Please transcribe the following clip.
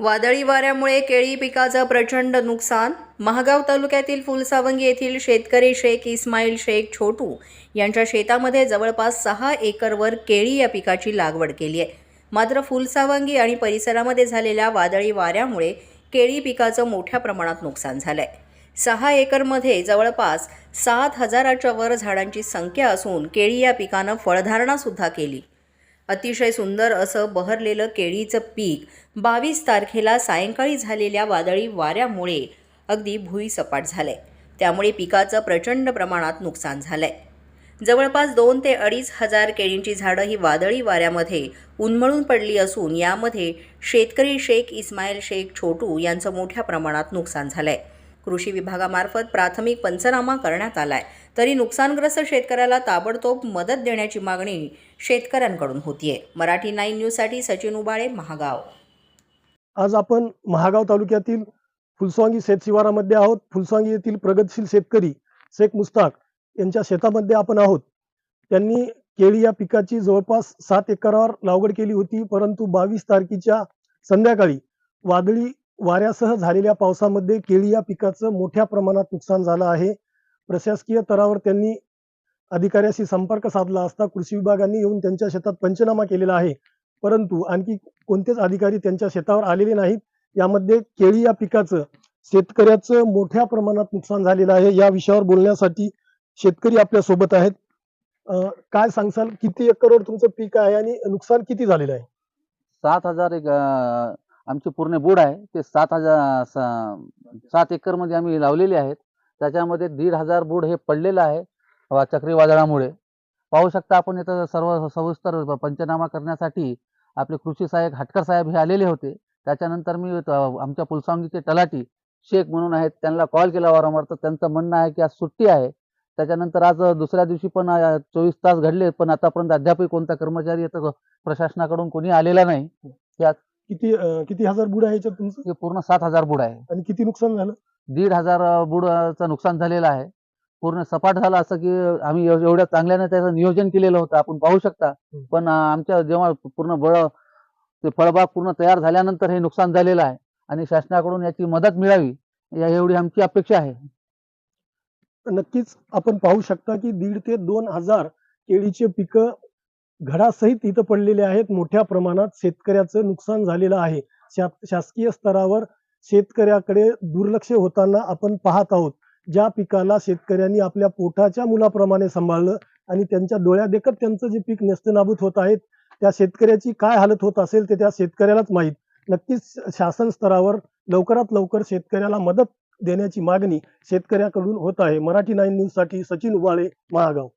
वादळी वाऱ्यामुळे केळी पिकाचं प्रचंड नुकसान महागाव तालुक्यातील फुलसावंगी येथील शेतकरी शेख इस्माईल शेख छोटू यांच्या शेतामध्ये जवळपास सहा एकरवर केळी या पिकाची लागवड केली आहे. मात्र फुलसावंगी आणि परिसरामध्ये झालेल्या वादळी वाऱ्यामुळे केळी पिकाचं मोठ्या प्रमाणात नुकसान झालं आहे सहा एकरमध्ये जवळपास सात हजाराच्या वर झाडांची संख्या असून केळी या पिकानं फळधारणासुद्धा केली. अतिशय सुंदर असं बहरलेलं केळीचं पीक बावीस तारखेला सायंकाळी झालेल्या वादळी वाऱ्यामुळे अगदी भुईसपाट झालंय. त्यामुळे पिकाचं प्रचंड प्रमाणात नुकसान झालंय. जवळपास दोन ते अडीच हजार केळींची झाडं ही वादळी वाऱ्यामध्ये उन्मळून पडली असून यामध्ये शेतकरी शेख इस्माईल शेख छोटू यांचं मोठ्या प्रमाणात नुकसान झालं आहे कृषी विभागामार्फत प्राथमिक पंचनामा करण्यात आलाय. तरी नुकसानग्रस्त शेतकऱ्याला ताबडतोब मदत देण्याची मागणी शेतकऱ्यांकडून होतीये. मराठी नाईन न्यूजसाठी सचिन उबाळे महागाव. आज आपण महागाव तालुक्यातील फुलसवांगी शेतशिवारामध्ये आहोत. फुलसवांगी येथील प्रगतशील शेतकरी शेख मुस्ताक यांच्या शेतामध्ये आपण आहोत. त्यांनी केळी या पिकाची जवळपास सात एकरावर लागवड केली होती परंतु बावीस तारखेच्या संध्याकाळी वादळी वाऱ्यासह झालेल्या पावसामध्ये केळी या पिकाचं मोठ्या प्रमाणात नुकसान झालं आहे. प्रशासकीय स्तरावर त्यांनी अधिकाऱ्याशी संपर्क साधला असता कृषी विभागाने येऊन त्यांच्या शेतात पंचनामा केलेला आहे. परंतु आणखी कोणतेच अधिकारी त्यांच्या शेतावर आलेले नाहीत. यामध्ये केळी या पिकाचं शेतकऱ्याचं मोठ्या प्रमाणात नुकसान झालेलं आहे. या विषयावर बोलण्यासाठी शेतकरी आपल्यासोबत आहेत. काय सांगसाल किती एकरवर तुमचं पीक आहे आणि नुकसान किती झालेलं आहे? सात हजार एक आमचे पूर्ण बोर्ड आहे. ते सात हजार सात एकरमध्ये आम्ही लावलेले आहेत. त्याच्यामध्ये दीड हजार बोर्ड हे पडलेलं आहे. चक्रीवादळामुळे. पाहू शकता आपण इथं सर्व सविस्तर पंचनामा करण्यासाठी आपले कृषी सहाय्यक हटकर साहेब हे आलेले होते. त्याच्यानंतर मी आमच्या पुलसांगीचे तलाठी शेख म्हणून आहेत त्यांना कॉल केला वारंवार. तर त्यांचं म्हणणं आहे की आज सुट्टी आहे. त्याच्यानंतर आज दुसऱ्या दिवशी पण चोवीस तास घडले. पण आतापर्यंत अद्यापही कोणता कर्मचारी इथं प्रशासनाकडून कोणी आलेला नाही. त्यात किती अं, किती हजार बुड आहे याच्यात तुमचं? हे पूर्ण सात हजार बुड आहे. आणि किती नुकसान झालं? दीड हजार बुडाचं नुकसान झालेलं आहे. पूर्ण सपाट झालं असं की आम्ही एव- एवढ्या चांगल्याने त्याचं नियोजन केलेलं होतं. आपण पाहू शकता. हम्म. पण अं, आमच्या जेव्हा पूर्ण बळ ते फळबाग पूर्ण तयार झाल्यानंतर हे नुकसान झालेलं आहे. आणि शासनाकडून याची मदत मिळावी या एवढी आमची अपेक्षा आहे. नक्कीच आपण पाहू शकता की दीड ते दोन हजार केळीचे पिकं घडासहित इथं पडलेले आहेत. मोठ्या प्रमाणात शेतकऱ्याचं नुकसान झालेलं आहे. शा- शासकीय स्तरावर शेतकऱ्याकडे दुर्लक्ष होताना आपण पाहत आहोत. ज्या पिकाला शेतकऱ्यांनी आपल्या पोटाच्या मुलाप्रमाणे सांभाळलं आणि त्यांच्या डोळ्यादेखत त्यांचं जे पीक नेस्तनाबूत होत आहेत त्या शेतकऱ्याची काय हालत होत असेल ते त्या शेतकऱ्यालाच माहीत. नक्कीच शासन स्तरावर लवकरात लवकर शेतकऱ्याला मदत देण्याची मागणी शेतकऱ्याकडून होत आहे. मराठी नाईन न्यूजसाठी सचिन उबाळे महागाव.